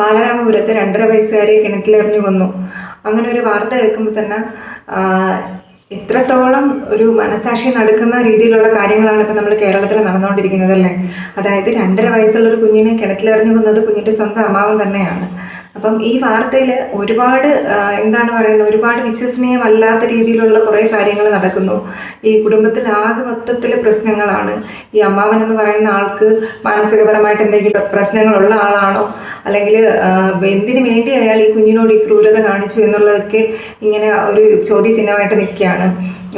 ബാലരാമപുരത്ത് രണ്ടര വയസ്സുകാരെ കിണറ്റിലെറിഞ്ഞു കൊന്നു. അങ്ങനെ ഒരു വാർത്ത കേൾക്കുമ്പോൾ തന്നെ എത്രത്തോളം ഒരു മനസാക്ഷി നടക്കുന്ന രീതിയിലുള്ള കാര്യങ്ങളാണ് ഇപ്പം നമ്മൾ കേരളത്തിൽ നടന്നുകൊണ്ടിരിക്കുന്നത് അല്ലേ അതായത് രണ്ടര വയസ്സുള്ള ഒരു കുഞ്ഞിനെ കിണറ്റിലെറിഞ്ഞു കൊന്നത് കുഞ്ഞിന്റെ സ്വന്തം അമ്മാവൻ തന്നെയാണ്. അപ്പം ഈ വാർത്തയിൽ ഒരുപാട് എന്താണ് പറയുന്നത് ഒരുപാട് വിശ്വസനീയമല്ലാത്ത രീതിയിലുള്ള കുറേ കാര്യങ്ങൾ നടക്കുന്നു. ഈ കുടുംബത്തിൽ ആകെ മൊത്തത്തിൽ പ്രശ്നങ്ങളാണ്. ഈ അമ്മാവൻ എന്ന് പറയുന്ന ആൾക്ക് മാനസികപരമായിട്ട് എന്തെങ്കിലും പ്രശ്നങ്ങളുള്ള ആളാണോ? അല്ലെങ്കിൽ എന്തിനു വേണ്ടി അയാൾ ഈ കുഞ്ഞിനോട് ഈ ക്രൂരത കാണിച്ചു എന്നുള്ളതൊക്കെ ഇങ്ങനെ ഒരു ചോദ്യചിഹ്നമായിട്ട് നിൽക്കുകയാണ്.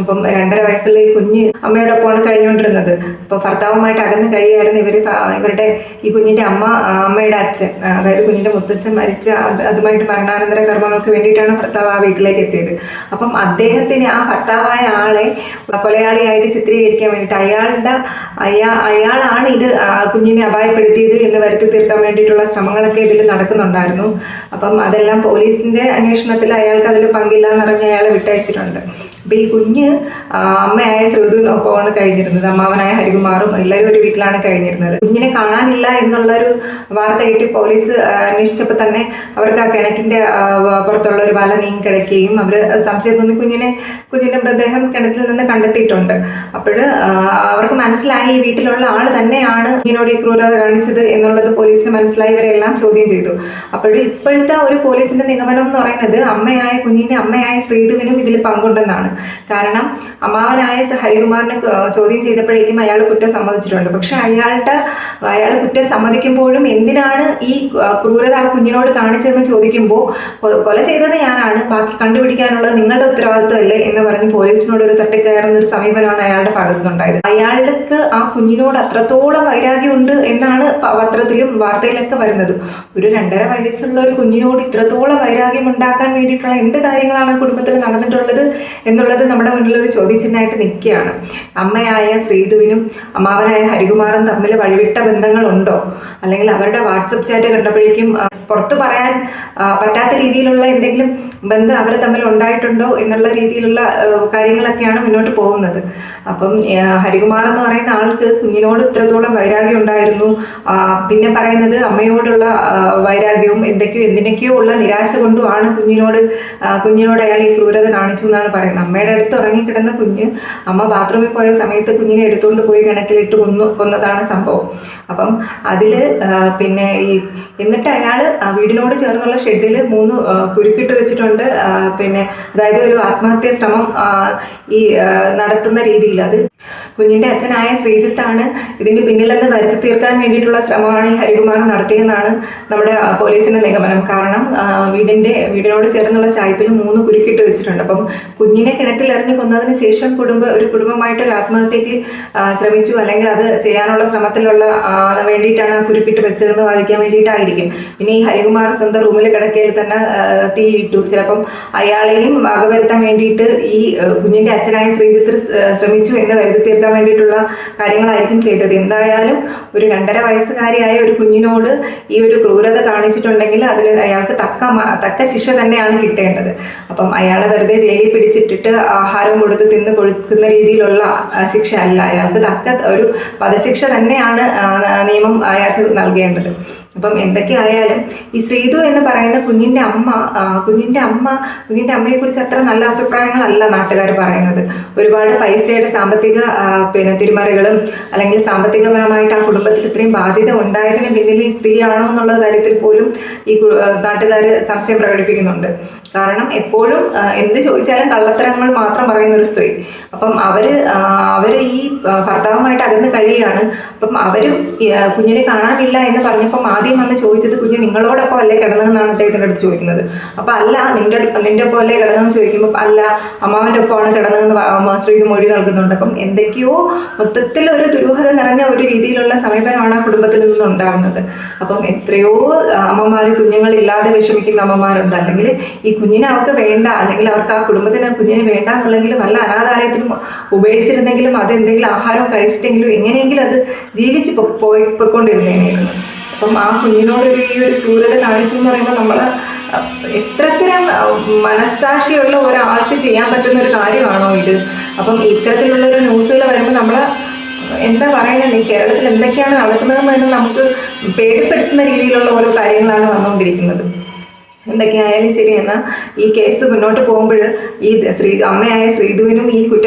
അപ്പം രണ്ടര വയസ്സുള്ള ഈ കുഞ്ഞ് അമ്മയോടൊപ്പമാണ് കഴിഞ്ഞുകൊണ്ടിരുന്നത്. അപ്പോൾ ഭർത്താവുമായിട്ട് അകന്ന് കഴിയായിരുന്നു ഇവർ ഇവരുടെ ഈ കുഞ്ഞിന്റെ അമ്മ അമ്മയുടെ അച്ഛൻ അതായത് കുഞ്ഞിന്റെ മുത്തച്ഛൻ മരിച്ച അത് അതുമായിട്ട് മരണാനന്തര കർമ്മങ്ങൾക്ക് വേണ്ടിയിട്ടാണ് ഭർത്താവ് ആ വീട്ടിലേക്ക് എത്തിയത്. അപ്പം അദ്ദേഹത്തിന് ആ ഭർത്താവായ ആളെ കൊലയാളിയായിട്ട് ചിത്രീകരിക്കാൻ വേണ്ടിയിട്ട് അയാളുടെ അയാ അയാളാണ് ഇത് കുഞ്ഞിനെ അപായപ്പെടുത്തിയത് എന്ന് വരുത്തി തീർക്കാൻ വേണ്ടിയിട്ടുള്ള ശ്രമങ്ങളൊക്കെ ഇതിൽ നടക്കുന്നുണ്ടായിരുന്നു. അപ്പം അതെല്ലാം പോലീസിന്റെ അന്വേഷണത്തിൽ അയാൾക്ക് അതിൽ പങ്കില്ല എന്നറിഞ്ഞ് അയാളെ വിട്ടയച്ചിട്ടുണ്ട്. അപ്പം ഈ കുഞ്ഞ് അമ്മയായ ശ്രുതുവിനൊപ്പമാണ് കഴിഞ്ഞിരുന്നത്. അമ്മാവനായ ഹരികുമാറും എല്ലാവരും ഒരു വീട്ടിലാണ് കഴിഞ്ഞിരുന്നത്. കുഞ്ഞിനെ കാണാനില്ല എന്നുള്ളൊരു വാർത്ത കിട്ടി പോലീസ് അന്വേഷിച്ചപ്പോൾ തന്നെ അവർക്ക് ആ കിണറ്റിന്റെ പുറത്തുള്ള ഒരു വല നീങ്ങി കിടക്കുകയും അവർ സംശയം തോന്നി കുഞ്ഞിനെ കുഞ്ഞിന്റെ മൃതദേഹം കിണറ്റിൽ നിന്ന് കണ്ടെത്തിയിട്ടുണ്ട്. അപ്പോൾ അവർക്ക് മനസ്സിലായി ഈ വീട്ടിലുള്ള ആൾ തന്നെയാണ് കുഞ്ഞിനോട് ഈ ക്രൂരത കാണിച്ചത് എന്നുള്ളത് പോലീസിന് മനസ്സിലായി. ഇവരെല്ലാം ചോദ്യം ചെയ്തു. അപ്പോൾ ഇപ്പോഴത്തെ ഒരു പോലീസിന്റെ നിഗമനം എന്ന് പറയുന്നത് അമ്മയായ കുഞ്ഞിന്റെ അമ്മയായ ശ്രീധുവിനും ഇതിൽ പങ്കുണ്ടെന്നാണ്. കാരണം അമ്മാവനായ ഹരികുമാറിന് ചോദ്യം ചെയ്തപ്പോഴേക്കും അയാൾ കുറ്റം സമ്മതിച്ചിട്ടുണ്ട്. പക്ഷെ അയാളുടെ അയാൾ കുറ്റം സമ്മതിക്കുമ്പോഴും എന്തിനാണ് ഈ ക്രൂരത ആ കുഞ്ഞിനോട് കാണിച്ചതെന്ന് ചോദിക്കുമ്പോൾ കൊല ചെയ്തത് ഞാനാണ്. ബാക്കി കണ്ടുപിടിക്കാനുള്ളത് നിങ്ങളുടെ ഉത്തരവാദിത്വമല്ലേ എന്ന് പറഞ്ഞ് പോലീസിനോട് ഒരു തട്ടിക്കയറുന്ന ഒരു സമീപനമാണ് അയാളുടെ ഭാഗത്തുനിന്നുണ്ടായത്. അയാൾക്ക് ആ കുഞ്ഞിനോട് അത്രത്തോളം വൈരാഗ്യമുണ്ട് എന്നാണ് പത്രത്തിലും വാർത്തയിലൊക്കെ വരുന്നത്. ഒരു രണ്ടര വയസ്സുള്ള ഒരു കുഞ്ഞിനോട് ഇത്രത്തോളം വൈരാഗ്യം ഉണ്ടാക്കാൻ വേണ്ടിയിട്ടുള്ള എന്ത് കാര്യങ്ങളാണ് കുടുംബത്തിൽ നടന്നിട്ടുള്ളത് എന്നുള്ളത് നമ്മുടെ മുന്നിൽ ഒരു ചോദ്യചിഹ്നമായിട്ട് നിൽക്കുകയാണ്. അമ്മയായ ശ്രീധുവിനും അമ്മാവനായ ഹരികുമാറും തമ്മിൽ വഴിവിട്ട ബന്ധങ്ങളുണ്ടോ? അല്ലെങ്കിൽ അവരുടെ വാട്സപ്പ് ചാറ്റ് കണ്ടപ്പോഴേക്കും പുറത്തു പറയാൻ പറ്റാത്ത രീതിയിലുള്ള എന്തെങ്കിലും ബന്ധം അവർ തമ്മിൽ ഉണ്ടായിട്ടുണ്ടോ എന്നുള്ള രീതിയിലുള്ള കാര്യങ്ങളൊക്കെയാണ് മുന്നോട്ട് പോകുന്നത്. അപ്പം ഹരികുമാർ എന്ന് പറയുന്ന ആൾക്ക് കുഞ്ഞിനോട് ഇത്രത്തോളം വൈരാഗ്യം ഉണ്ടായിരുന്നു. പിന്നെ പറയുന്നത് അമ്മയോടുള്ള വൈരാഗ്യവും എന്തൊക്കെയോ എന്തിനൊക്കെയോ ഉള്ള നിരാശ കൊണ്ടുമാണ് കുഞ്ഞിനോട് കുഞ്ഞിനോട് അയാൾ ഈ ക്രൂരത കാണിച്ചു എന്നാണ് പറയുന്നത്. അമ്മയുടെ അടുത്ത് ഉറങ്ങിക്കിടന്ന കുഞ്ഞ് അമ്മ ബാത്റൂമിൽ പോയ സമയത്ത് കുഞ്ഞിനെ എടുത്തുകൊണ്ട് പോയി കിണറ്റിലിട്ട് കൊന്നു കൊന്നതാണ് സംഭവം. അപ്പം അതിൽ പിന്നെ ഈ എന്നിട്ട് അയാൾ വീടിനോട് ചേർന്നുള്ള ഷെഡിൽ മൂന്ന് കുരുക്കിട്ട് വെച്ചിട്ടുണ്ട്. പിന്നെ അതായത് ഒരു ആത്മഹത്യാ ശ്രമം ഈ നടത്തുന്ന രീതിയിൽ. അത് കുഞ്ഞിന്റെ അച്ഛനായ ശ്രീജിത്താണ് ഇതിന്റെ പിന്നിലെന്ന് വരുത്തി തീർക്കാൻ വേണ്ടിയിട്ടുള്ള ശ്രമമാണ് ഈ ഹരികുമാർ നടത്തിയെന്നാണ് നമ്മുടെ പോലീസിന്റെ നിഗമനം. കാരണം വീടിന്റെ വീടിനോട് ചേർന്നുള്ള ചായ്പിൽ മൂന്ന് കുരുക്കിട്ട് വെച്ചിട്ടുണ്ട്. അപ്പം കുഞ്ഞിനെ കിണറ്റിൽ എറിഞ്ഞു കൊന്നതിന് ശേഷം കുടുംബ ഒരു കുടുംബമായിട്ട് ഒരു ആത്മഹത്യക്ക് ശ്രമിച്ചു. അല്ലെങ്കിൽ അത് ചെയ്യാനുള്ള ശ്രമത്തിലുള്ള വേണ്ടിയിട്ടാണ് കുരുക്കിട്ട് വെച്ചതെന്ന് വാദിക്കാൻ വേണ്ടിയിട്ടായിരിക്കും. പിന്നെ ഈ ഹരികുമാർ സ്വന്തം റൂമിൽ കിടക്കയിൽ തന്നെ തീ ഇട്ടു. ചിലപ്പം അയാളെയും വകവരുത്താൻ വേണ്ടിയിട്ട് ഈ കുഞ്ഞിന്റെ അച്ഛനായ ശ്രീജിത്ത് ശ്രമിച്ചു എന്ന് വരുത്തി തീർക്കാൻ വേണ്ടിയിട്ടുള്ള കാര്യങ്ങളായിരിക്കും ചെയ്തത്. എന്തായാലും ഒരു രണ്ടര വയസ്സുകാരിയായ ഒരു കുഞ്ഞിനോട് ഈ ഒരു ക്രൂരത കാണിച്ചിട്ടുണ്ടെങ്കിൽ അതിന് അയാൾക്ക് തക്ക തക്ക ശിക്ഷ തന്നെയാണ് കിട്ടേണ്ടത്. അപ്പം അയാളെ വെറുതെ ജയിലിൽ പിടിച്ചിട്ടിട്ട് ആഹാരം കൊടുത്ത് തിന്ന് കൊടുക്കുന്ന രീതിയിലുള്ള ശിക്ഷ അല്ല അയാൾക്ക് തക്ക ഒരു വധശിക്ഷ തന്നെയാണ് നിയമം അയാൾക്ക് നൽകേണ്ടത്. അപ്പം എന്തൊക്കെ ആയാലും ഈ ശ്രീതു എന്ന് പറയുന്ന കുഞ്ഞിന്റെ അമ്മ കുഞ്ഞിന്റെ അമ്മ കുഞ്ഞിന്റെ അമ്മയെക്കുറിച്ച് അത്ര നല്ല അഭിപ്രായങ്ങളല്ല നാട്ടുകാർ പറയുന്നത്. ഒരുപാട് പൈസയുടെ സാമ്പത്തിക പിന്നെ തിരിമറികളും അല്ലെങ്കിൽ സാമ്പത്തികപരമായിട്ട് ആ കുടുംബത്തിൽ ഇത്രയും ബാധ്യത ഉണ്ടായതിന് പിന്നിൽ ഈ സ്ത്രീയാണോ എന്നുള്ള കാര്യത്തിൽ പോലും ഈ നാട്ടുകാർ സംശയം പ്രകടിപ്പിക്കുന്നുണ്ട്. കാരണം എപ്പോഴും എന്ത് ചോദിച്ചാലും കള്ളത്തരങ്ങൾ മാത്രം പറയുന്ന ഒരു സ്ത്രീ. അപ്പം അവർ അവർ ഈ ഭർത്താവുമായിട്ട് അകന്ന് കഴിയുകയാണ്. അപ്പം അവരും കുഞ്ഞിനെ കാണാനില്ല എന്ന് പറഞ്ഞപ്പം ആദ്യം വന്ന് ചോദിച്ചത് കുഞ്ഞ് നിങ്ങളോടൊപ്പം അല്ലേ കിടന്നതെന്നാണ് അദ്ദേഹത്തിന്റെ അടുത്ത് ചോദിക്കുന്നത്. അപ്പം അല്ല നിന്റെ നിന്റെ ഒപ്പം അല്ലേ കിടന്നതെന്ന് ചോദിക്കുമ്പോൾ അല്ല അമ്മാവന്റെ ഒപ്പമാണ് കിടന്നതെന്ന് ശ്രീത് മൊഴി നൽകുന്നുണ്ട്. അപ്പം എന്തൊക്കെയോ മൊത്തത്തിൽ ഒരു ദുരൂഹത നിറഞ്ഞ ഒരു രീതിയിലുള്ള സമീപനമാണ് ആ കുടുംബത്തിൽ നിന്നും ഉണ്ടാകുന്നത് അപ്പം എത്രയോ അമ്മമാർ കുഞ്ഞുങ്ങളില്ലാതെ വിഷമിക്കുന്ന അമ്മമാരുണ്ട്. അല്ലെങ്കിൽ ഈ കുഞ്ഞിനെ അവർക്ക് വേണ്ട അല്ലെങ്കിൽ അവർക്ക് ആ കുടുംബത്തിന് കുഞ്ഞിനെ വേണ്ട എന്നുള്ളെങ്കിലും വല്ല അനാഥാലയത്തിലും ഉപേക്ഷിച്ചിരുന്നെങ്കിലും അത് എന്തെങ്കിലും ആഹാരം കഴിച്ചിട്ടെങ്കിലും എങ്ങനെയെങ്കിലും അത് ജീവിച്ച് പോയി പൊയ്ക്കൊണ്ടിരുന്നേനായിരുന്നു അപ്പം ആ കുഞ്ഞിനോട് ഒരു ഈ ഒരു ക്രൂരത കാണിച്ചു എന്ന് പറയുമ്പോൾ നമ്മൾ എത്രത്തരം മനസ്സാക്ഷിയുള്ള ഒരാൾക്ക് ചെയ്യാൻ പറ്റുന്ന ഒരു കാര്യമാണോ ഇത്? അപ്പം ഇത്തരത്തിലുള്ള ഒരു ന്യൂസുകൾ വരുമ്പോൾ നമ്മൾ എന്താ പറയുന്നത് കേരളത്തിൽ എന്തൊക്കെയാണ് നടക്കുന്നതെന്ന് തന്നെ നമുക്ക് പേടിപ്പെടുത്തുന്ന രീതിയിലുള്ള ഓരോ കാര്യങ്ങളാണ് വന്നുകൊണ്ടിരിക്കുന്നത്. എന്തൊക്കെയായാലും ശരി എന്നാൽ ഈ കേസ് മുന്നോട്ട് പോകുമ്പോൾ ഈ ശ്രീ അമ്മയായ ശ്രീധുവിനും ഈ കുറ്റ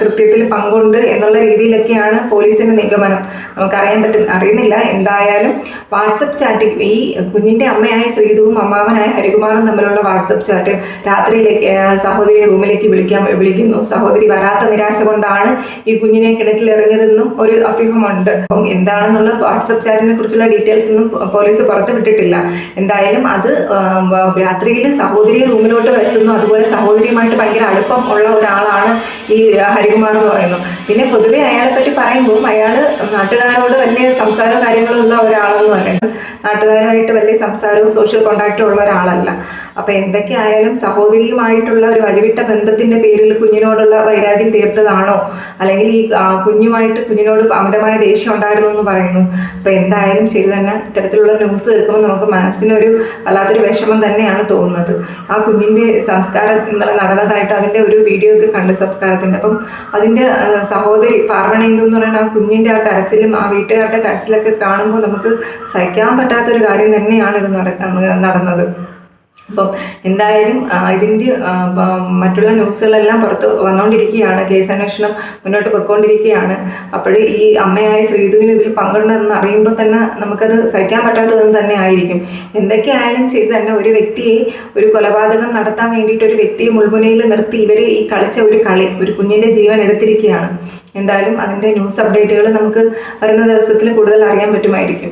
കൃത്യത്തിൽ പങ്കുണ്ട് എന്നുള്ള രീതിയിലൊക്കെയാണ് പോലീസിന്റെ നിഗമനം. നമുക്കറിയാൻ പറ്റും അറിയുന്നില്ല. എന്തായാലും വാട്സപ്പ് ചാറ്റ് ഈ കുഞ്ഞിന്റെ അമ്മയായ ശ്രീധുവും അമ്മാവനായ ഹരികുമാറും തമ്മിലുള്ള വാട്സപ്പ് ചാറ്റ് രാത്രിയിലേക്ക് സഹോദരിയെ റൂമിലേക്ക് വിളിക്കാൻ വിളിക്കുന്നു. സഹോദരി വരാത്ത നിരാശ കൊണ്ടാണ് ഈ കുഞ്ഞിനെ കിണറ്റിൽ എറിഞ്ഞതെന്നും ഒരു അഭ്യൂഹമുണ്ട്. അപ്പം എന്താണെന്നുള്ള വാട്സപ്പ് ചാറ്റിനെ കുറിച്ചുള്ള ഡീറ്റെയിൽസ് ഒന്നും പോലീസ് പുറത്ത് വിട്ടിട്ടില്ല എന്തായാലും അത് രാത്രിയിൽ സഹോദരിയെ റൂമിലോട്ട് വരുത്തുന്നു. അതുപോലെ സഹോദരിയുമായിട്ട് ഭയങ്കര അടുപ്പം ഉള്ള ഒരാളാണ് ഈ ഹരികുമാർ എന്ന് പറയുന്നത് പിന്നെ പൊതുവെ അയാളെ പറ്റി പറയുമ്പോൾ അയാൾ നാട്ടുകാരോട് വലിയ സംസാരവും കാര്യങ്ങളും ഉള്ള ഒരാളൊന്നും അല്ല. നാട്ടുകാരുമായിട്ട് വലിയ സംസാരവും സോഷ്യൽ കോണ്ടാക്റ്റും ഉള്ള ഒരാളല്ല. അപ്പൊ എന്തൊക്കെയായാലും സഹോദരിയുമായിട്ടുള്ള ഒരു വഴിവിട്ട ബന്ധത്തിന്റെ പേരിൽ കുഞ്ഞിനോടുള്ള വൈരാഗ്യം തീർത്തതാണോ? അല്ലെങ്കിൽ ഈ കുഞ്ഞുമായിട്ട് കുഞ്ഞിനോട് അമിതമായ ദേഷ്യം ഉണ്ടായിരുന്നു എന്ന് പറയുന്നു. അപ്പൊ എന്തായാലും ശരി തന്നെ ഇത്തരത്തിലുള്ള ന്യൂസ് കേൾക്കുമ്പോൾ നമുക്ക് മനസ്സിനൊരു വല്ലാത്തൊരു വിഷമം തന്നെയാണ് തോന്നുന്നത്. ആ കുഞ്ഞിന്റെ സംസ്കാരം ഇന്നലെ നടന്നതായിട്ട് അതിന്റെ ഒരു വീഡിയോ ഒക്കെ കണ്ട് സംസ്കാരത്തിന്റെ അപ്പം അതിന്റെ സഹോദരി പാർവണേന്ദു എന്ന് പറയുന്ന ആ കുഞ്ഞിന്റെ ആ കരച്ചിലും ആ വീട്ടുകാരുടെ കരച്ചിലൊക്കെ കാണുമ്പോൾ നമുക്ക് സഹിക്കാൻ പറ്റാത്തൊരു കാര്യം തന്നെയാണ് ഇത് നടന്നത്. അപ്പം എന്തായാലും ഇതിന്റെ മറ്റുള്ള ന്യൂസുകളെല്ലാം പുറത്ത് വന്നുകൊണ്ടിരിക്കുകയാണ് കേസ് അന്വേഷണം മുന്നോട്ട് പോയിക്കൊണ്ടിരിക്കുകയാണ്. അപ്പോൾ ഈ അമ്മയായ ശ്രീധുവിന് ഇതിൽ പങ്കുണ്ടെന്ന് അറിയുമ്പോൾ തന്നെ നമുക്കത് സഹിക്കാൻ പറ്റാത്തതെന്ന് തന്നെ ആയിരിക്കും. എന്തൊക്കെയായാലും ശരി തന്നെ ഒരു വ്യക്തിയെ ഒരു കൊലപാതകം നടത്താൻ വേണ്ടിയിട്ട് ഒരു വ്യക്തിയെ മുൾമുനയിൽ നിർത്തി ഇവർ ഈ കളിച്ച ഒരു കളി ഒരു കുഞ്ഞിന്റെ ജീവൻ എടുത്തിരിക്കുകയാണ്. എന്തായാലും അതിന്റെ ന്യൂസ് അപ്ഡേറ്റുകൾ നമുക്ക് വരുന്ന ദിവസത്തിൽ കൂടുതൽ അറിയാൻ പറ്റുമായിരിക്കും.